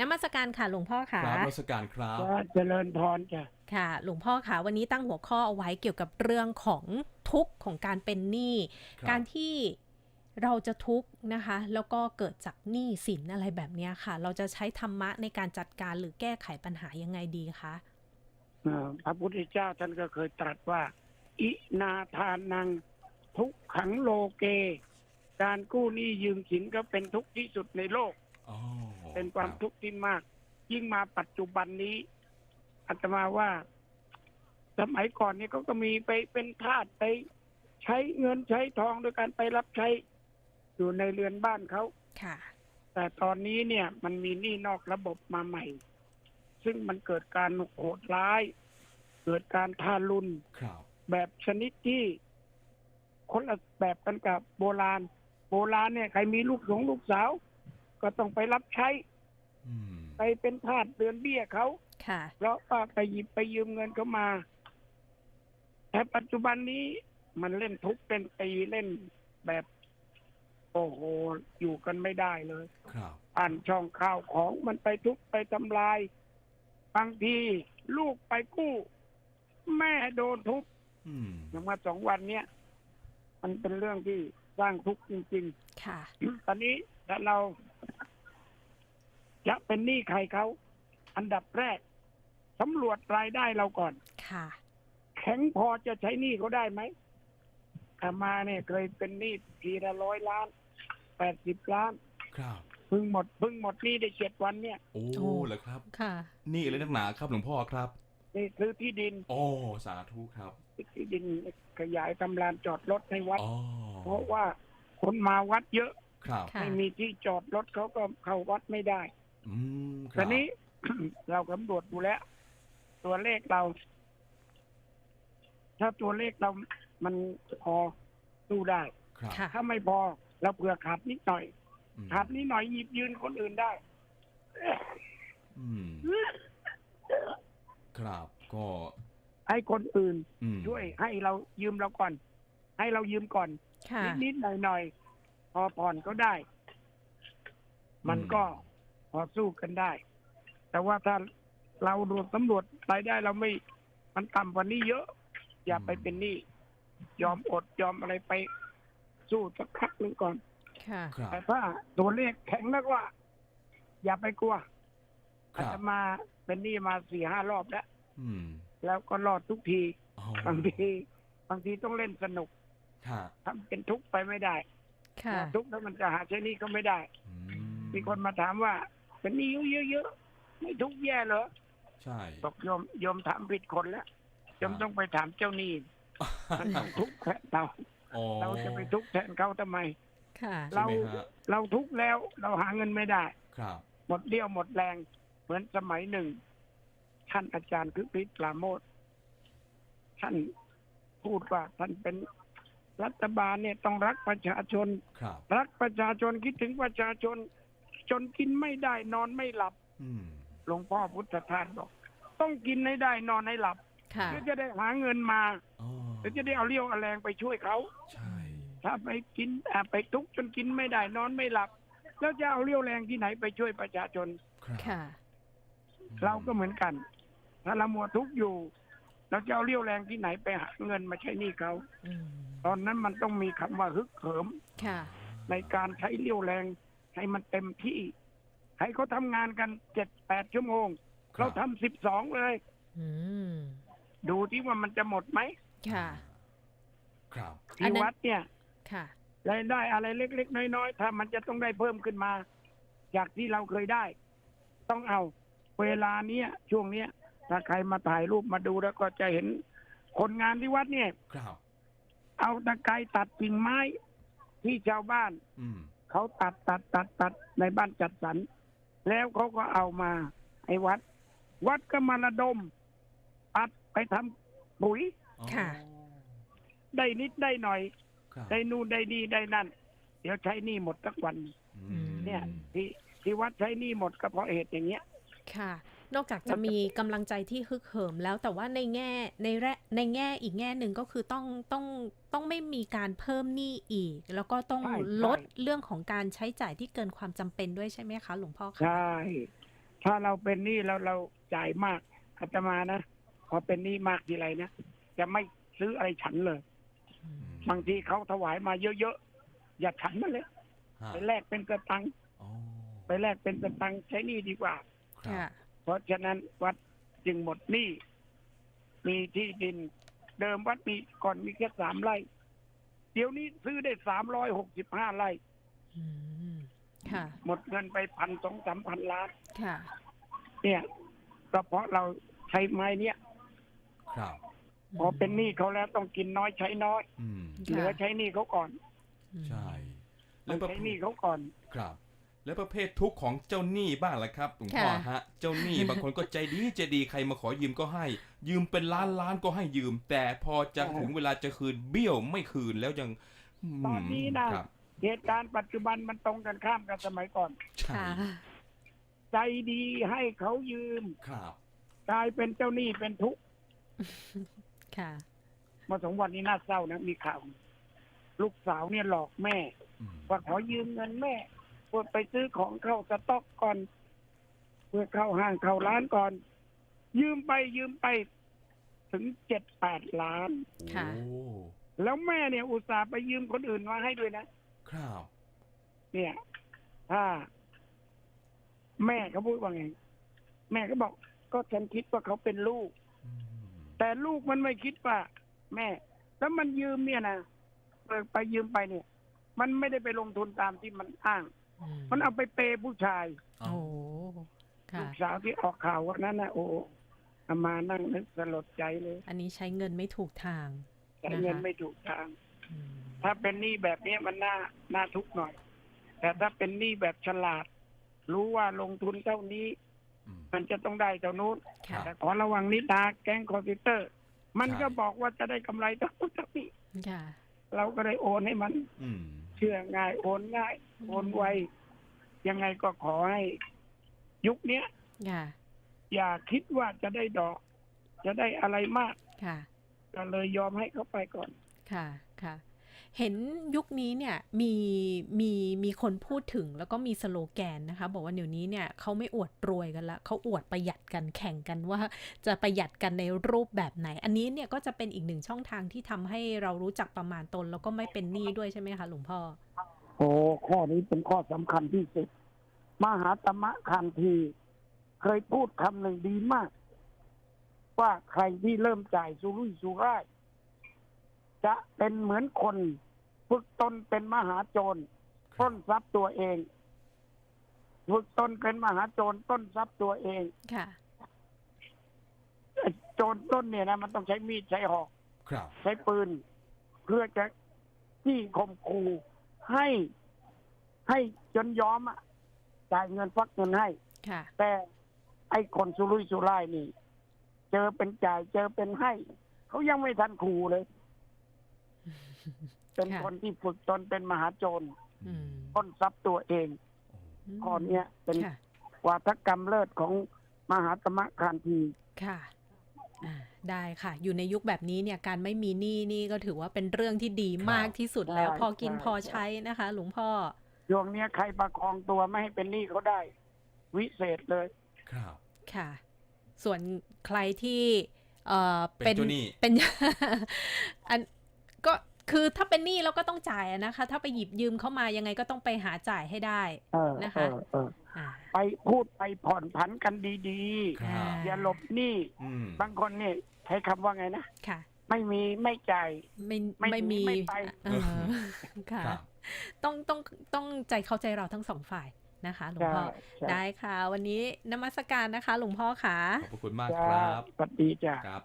นมัสการค่ะหลวงพ่อค่ะครับนมัสการครับก็เจริญพรจ้ะค่ะ หลวงพ่อค่ะ วันนี้ตั้งหัวข้อเอาไว้เกี่ยวกับเรื่องของทุกข์ของการเป็นหนี้ครับการที่เราจะทุกข์นะคะ แล้วก็เกิดจากหนี้สินอะไรแบบเนี้ยค่ะ เราจะใช้ธรรมะในการจัดการหรือแก้ไขปัญหายังไงดีคะเอ่อพระพุทธเจ้าท่านก็เคยตรัสว่า อินาทานัง ทุกขังโลเก การกู้หนี้ยืมสินก็เป็นทุกข์ที่สุดในโลกอ๋อ เป็นความรับทุกข์ที่มาก ยิ่งมาปัจจุบันนี้อาตมาว่า สมัยก่อนเนี่ยเขาก็มีไปเป็นทาสไปใช้เงินใช้ทองโดยการไปรับใช้อยู่ในเรือนบ้านเขาค่ะ แต่ตอนนี้เนี่ย มันมีหนี้นอกระบบมาใหม่ ซึ่งมันเกิดการโหดร้าย เกิดการทารุณครับแบบชนิดที่คนละแบบกันกับโบราณ โบราณเนี่ยใครมีลูกสงลูกสาว ก็ต้องไปรับใช้อืมไปเป็นทาสเดือนเบี้ยเขาค่ะเพราะว่าไปหยิบไปยืมเงินเขามา แต่ปัจจุบันนี้มันเล่นทุกข์เล่นตีเล่นแบบ โอ้โห อยู่กันไม่ได้เลยครับอ่านช่องข่าวของมันไปทุบไปทำลาย บางทีลูกไปกู้ แม่โดนทุบอืมอย่างมาสองวันเนี้ยมันเป็นเรื่องที่สร้างทุกข์จริงค่ะๆตอนนี้ถ้าเรา จะเป็นหนี้ใครเขาอันดับแรกสำรวจรายได้เราก่อน ค่ะ แข็งพอจะใช้หนี้เขาได้ไหมอามาเนี่ยเคยเป็นหนี้ทีละร้อยล้านแปดสิบล้านครับเพึ่งหมดเพึ่งหมดหนี้ได้เจ็ดวันเนี่ย โอ้โอ้ เหรอครับ ค่ะ นี่อะไรนักหนาครับหลวงพ่อครับ นี่ซื้อที่ดิน โอ้ สาธุครับที่ดินขยายตำรานจอดรถให้วัด อ๋อเพราะว่าคนมาวัดเยอะ ครับ ค่ะ ไม่มีที่จอดรถเขาก็เข้าวัดไม่ได้ อืมคตรัอนนี้ เราสำรวจดูแล้ว ตัวเลขเรา ถ้าตัวเลขเรามันพอสู้ได้ ครับค่ะ ถ้าไม่พอ เราเผื่อขาดนิดหน่อย อืมขาดนิดหน่อยหยิบยืนคนอื่นได้ อืมครับก็ให้คนอื่น อืมช่วยให้เรายืมเราก่อน ให้เรายืมก่อน ค่ะ นิดๆหน่อยๆพอผ่อนก็ได้ มันก็ พอสู้กันได้ แต่ว่าถ้าเราดูสำรวจรายได้เราไม่ มันต่ำกว่านี้เยอะ อย่าไปเป็นหนี้ยอมอดยอมอะไรไปสู้สักพักหนึ่งก่อนค่ะครับแต่ถ้าตัวเลขแข็งแล้วว่าอย่าไปกลัวคอารัตบมาเป็นหนี้มาสี่ห้ารอบแล้วอืมแล้วก็รอดทุกทีอ๋อบางทีบางทีต้องเล่นสนุกค่ะทำเป็นทุกข์ไปไม่ได้ค่ะทุกข์แล้วมันจะหาใช้หนี้ก็ไม่ได้อืมีคนมาถามว่า เป็นหนี้เยอะๆไม่ทุกข์แย่เหรอใช่บอกโยมโยมถามผิดคนแล้วโยมต้องไปถามเจ้าหนี้มันต้องทุกข์แทนเราอ๋อเราจะไปทุกข์แทนเขาทำไมค่ะใช่ไหมฮะเราทุกข์แล้ว เราหาเงินไม่ได้ ครับ หมดเรี่ยวหมดแรง เหมือนสมัยหนึ่ง ท่านอาจารย์คือพิษปราโมทท่านพูดว่าท่านเป็นรัฐบาลเนี่ยต้องรักประชาชนครับรักประชาชนคิดถึงประชาชน จนกินไม่ได้นอนไม่หลับอืมหลวงพ่อพุทธทาสบอก ต้องกินให้ได้นอนให้หลับค่ะเพื่อจะได้หาเงินมาอ๋อเพื่อจะได้เอาเรี่ยวเอาแรงไปช่วยเขาใช่ถ้าไปกินอ่าไปทุกข์จนกินไม่ได้นอนไม่หลับ แล้วจะเอาเรี่ยวแรงที่ไหนไปช่วยประชาชนครับค่ะเราก็เหมือนกัน ถ้าเรามัวทุกข์อยู่เราจะเอาเรี่ยวแรงที่ไหนไปหาเงินมาใช้หนี้เขาอืมตอนนั้นมันต้องมีคำว่าฮึกเหิมค่ะในการใช้เรี่ยวแรง ให้มันเต็มที่ ให้เขาทำงานกันเจ็ดแปดชั่วโมงครัเราบทำสิบสองเลยอืมดูที่ว่ามันจะหมดไหมค่ะ ครับอันที่นั้นวัดเนี่ย ค่ะรายได้อะไรเล็ก ๆ น้อย ๆ ถ้ามันจะต้องได้เพิ่มขึ้นมา จากที่เราเคยได้ ต้องเอาเวลาเนี้ยช่วงเนี้ย ถ้าใครมาถ่ายรูปมาดูแล้วก็จะเห็นคนงานที่วัดเนี่ย ครับ เอาตะไคร้ตัดกิ่งไม้ที่ชาวบ้าน อืม เขาตัดตัดตัดตัดในบ้านจัดสรรแล้วเขาก็เอามาให้วัด วัดก็มาระดมตัดไปทำปุ๋ยอ๋อค่ะ ได้นิดได้หน่อยครับได้นู่นได้นี่ได้นั่น เดี๋ยวใช้หนี่หมดสักวันอืมเนี่ยที่ที่วัดใช้หนี่หมดก็เพราะเหตุอย่างเงี้ย ค่ะ นอกจากจะมีกำลังใจที่ฮึกเหิมแล้วแต่ว่าในแง่ในแร่ในแง่อีกแง่หนึ่งก็คือต้องต้องต้องไม่มีการเพิ่มหนี้อีก แล้วก็ต้องใช่ลดใช่เรื่องของการใช้จ่ายที่เกินความจำเป็นด้วยใช่ไหมคะหลวงพ่อคะใช่ถ้าเราเป็นหนี้แล้วเราจ่ายมากอาตมานะพอเป็นหนี้มากทีไรนะจะไม่ซื้ออะไรฉันเลยอืมบางทีเขาถวายมาเยอะๆอย่าฉันมาเลยฮะไปแลกเป็นสตังค์อ๋อไปแลกเป็นสตังค์ใช้หนี้ดีกว่าครัค่ะบ เพราะฉะนั้นวัดจึงหมดหนี้มีที่ดินเดิมวัดมีก่อนมีแค่สามไร่ เดี๋ยวนี้ซื้อได้สามร้อยหกสิบห้าไร่อืมค่ะหมดเงินไปพันสองสามพันล้านค่ะเนี่ยก็เพราะเราใช้ไม้เนี่ยครับพอเป็นหนี้เขาแล้วต้องกินน้อยใช้น้อยอืมเหลือใช้หนี้เขาก่อน ใช่ต้แล้อวงประใช้เภหนี้ทเขาก่อน ครับ แล้วประเภททุกข์ของเจ้าหนี้บ้างล่ะครับหลวงพ่อค่ะฮะ เจ้าหนี้บางคนก็ใจดีใจดีใครมาขอยืมก็ให้ ยืมเป็นล้านล้านก็ให้ยืม แต่พอจะใช่ถึงเวลาจะคืนเบี้ยวไม่คืนแล้วยังมตอนนี้นะครับเหตุการณ์ปัจจุบันมันตรงกันข้ามกับสมัยก่อนใช่ค่ะใจดีให้เขายืมครับกลายเป็นเจ้าหนี้เป็นทุกข์ค่ะมาสองวันนี้น่าเศร้านะมีข่าว ลูกสาวเนี่ยหลอกแม่อืมว่าขอยืมเงินแม่ เพื่อไปซื้อของเข้าสต็อกก่อน เพื่อเข้าห้างเข้าร้านก่อน ยืมไปยืมไปถึงเจ็ดแปดล้าน ค่ะ โอ้แล้วแม่เนี่ยอุตส่าห์ไปยืมคนอื่นมาให้ด้วยนะ ครับ เนี่ย ถ้า แม่เขาพูดว่าไง แม่ก็บอก ก็ฉันคิดว่าเขาเป็นลูก อืมแต่ลูกมันไม่คิดว่า แม่ แล้วมันยืมเนี่ยนะเปิดไปยืมไปเนี่ย มันไม่ได้ไปลงทุนตามที่มันอ้างอื มันเอาไปเปย์ผู้ชายเอาโอ้ค่ะลูกสาวที่ออกข่าววันนั้นนะโอ้อามานั่งนึกสลดใจเลยอันนี้ใช้เงินไม่ถูกทาง แต่นะคะเงินไม่ถูกทาง อืมถ้าเป็นหนี้แบบนี้มันน่าน่าทุกข์หน่อย แต่ถ้าเป็นหนี้แบบฉลาด รู้ว่าลงทุนเท่านี้ อืม มันจะต้องได้เท่านู้นค่ะ แต่ขอระวังนิดนะแก๊งคอมพิวเตอร์ มันใช่ก็บอกว่าจะได้กำไรเท่านู้นเท่านี้ค่ะ เราก็ได้โอนให้มัน อืมเชื่อง่าย โอนง่าย โอนไว ยังไงก็ขอให้ ยุคเนี้ยค่ะอย่าคิดว่าจะได้ดอก จะได้อะไรมากค่ะ ก็เลยยอมให้เขาไปก่อน ค่ะ ค่ะ เห็นยุคนี้เนี่ยมีมีมีคนพูดถึงแล้วก็มีสโลแกนนะคะ บอกว่าเดี๋ยวนี้เนี่ยเขาไม่อวดรวยกันละเขาอวดประหยัดกันแข่งกันว่าจะประหยัดกันในรูปแบบไหน อันนี้เนี่ยก็จะเป็นอีกหนึ่งช่องทางที่ทำให้เรารู้จักประมาณตน แล้วก็ไม่เป็นหนี้ด้วยใช่ไหมคะหลวงพ่อโอ้ข้อนี้เป็นข้อสำคัญที่สุดมหาตมะคันที เคยพูดคำหนึ่งดีมาก ว่าใครที่เริ่มจ่ายสุรุ่ยสุร่าย จะเป็นเหมือนคน ฝึกตนเป็นมหาโจรปล้นทรัพย์ตัวเอง ฝึกตนเป็นมหาโจรปล้นทรัพย์ตัวเองค่ะไอ้โจรปล้นเนี่ยนะมันต้องใช้มีดใช้หอกครับใช้ปืน เพื่อจะที่ข่มขู่ให้ให้จนยอมอะจ่ายเงินฟักเงินให้ค่ะแต่ไอ้คนสุรุ่ยสุร่ายนี่ เจอเป็นจ่ายเจอเป็นให้ เขายังไม่ทันขู่เลย เป็นค่ะคนที่ฝึกตนเป็นมหาโจรอืมปล้นทรัพย์ตัวเองมข้อเนี้ยเป็นค่ะวาทกรรมเลิศของมหาตมะคานทีค่ะอ่าได้ค่ะ อยู่ในยุคแบบนี้เนี่ยการไม่มีหนี้นี่ก็ถือว่าเป็นเรื่องที่ดีมากที่สุดแล้วใช่พอกินใช่พอใช้นะคะ หลวงพ่อช่วงเนี้ยใครประคองตัวไม่ให้เป็นหนี้เขาได้ วิเศษเลย ครับค่ะ ส่วนใครที่ เอ่อเป็นเจ้าหนี้เป็นอันก็ คือถ้าเป็นหนี้เราก็ต้องจ่ายอะนะคะ ถ้าไปหยิบยืมเข้ามายังไงก็ต้องไปหาจ่ายให้ได้เออนะคะเออเอออ่าไปพูดไปผ่อนผันกันดีครับๆอย่าหลบหนี้อืมบางคนนี่ใช้คำว่าไงนะค่ะ ไม่มีไม่จ่ายไม่ไม่ไม่หนีมีไม่ไปเออค่ะครับต้องต้องต้องใจเข้าใจเราทั้งสองฝ่ายนะคะหลวงใช่พ่อใช่ได้ค่ะ วันนี้นมัสการนะคะ หลวงพ่อค่ะขอบพระคุณมากจ้าครับสวัสดีจ้าครับ